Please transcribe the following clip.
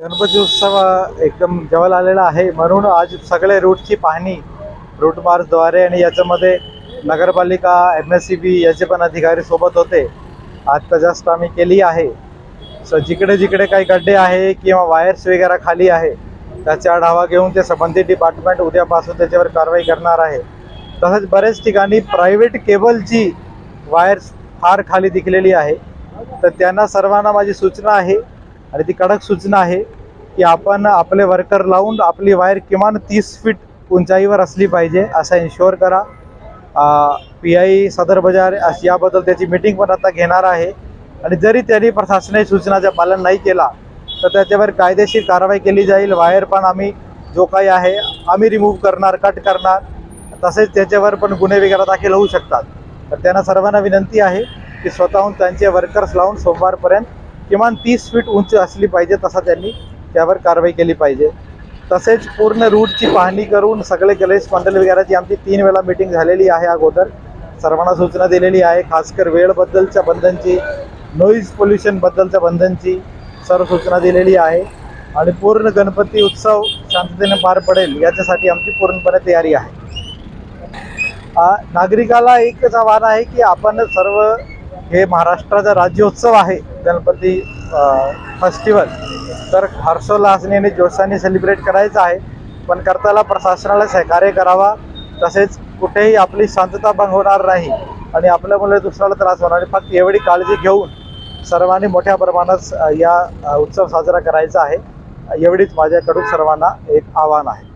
गणपती उत्सव एकदम जवळ आलेला आहे. म्हणून आज सगळे रूटची पाहणी रूट मार्चद्वारे आणि याच्यामध्ये नगरपालिका एम एस सी बी याचे पण अधिकारी सोबत होते. आत्ता जस्ट आम्ही केली आहे. सो जिकडे जिकडे काही गड्डे आहे किंवा वायर्स वगैरे खाली आहे त्याचा आढावा घेऊन ते संबंधित डिपार्टमेंट उद्यापासून त्याच्यावर कारवाई करणार आहे. तसंच बरेच ठिकाणी प्रायव्हेट केबलची वायर्स फार खाली दिखलेली आहे. तर त्यांना सर्वांना माझी सूचना आहे आणि ती कडक सूचना आहे की आपण आपले वर्कर लावून आपली वायर किमान तीस फीट उंचाईवर असली पाहिजे असं इन्शुअर करा. पी आय सदर बाजार याबद्दल त्याची मीटिंग पण आता घेणार आहे. आणि जरी त्यांनी प्रशासनाची सूचनाचं पालन नाही केला तर त्याच्यावर कायदेशीर कारवाई केली जाईल. वायर पण आम्ही जो काही आहे आम्ही रिमूव्ह करणार कट करणार. तसेच त्याच्यावर पण गुन्हे वगैरे दाखल होऊ शकतात. तर त्यांना सर्वांना विनंती आहे की स्वतःहून त्यांचे वर्कर्स लावून सोमवारपर्यंत किमान तीस फीट उंच असली पाहिजे तसा त्यांनी त्यावर कारवाई केली पाहिजे. तसेच पूर्ण रूटची पाहणी करून सगळे गणेश मंडल वगैरेची आमची तीन वेळा मीटिंग झालेली आहे अगोदर सर्वांना सूचना दिलेली आहे खासकर वेळबद्दलच्या बंधनची नॉईज पोल्युशनबद्दलच्या बंधनची सर्व सूचना दिलेली आहे. आणि पूर्ण गणपती उत्सव शांततेने पार पडेल याच्यासाठी आमची पूर्णपणे तयारी आहे. नागरिकाला एकच आव्हान आहे की आपण सर्व हे महाराष्ट्राचा राज्योत्सव आहे गणपती फेस्टिवल तर हर्षोल्लासने आणि जोशाने सेलिब्रेट करायचं आहे पण करताना प्रशासनाला सहकार्य करावा तसेच कुठेही आपली शांतता भंग होणार नाही आणि आपल्यामुळे दुसऱ्याला त्रास होणार नाही. फक्त एवढी काळजी घेऊन सर्वांनी मोठ्या प्रमाणात या उत्सव साजरा करायचा आहे. एवढीच माझ्याकडून सर्वांना एक आव्हान आहे.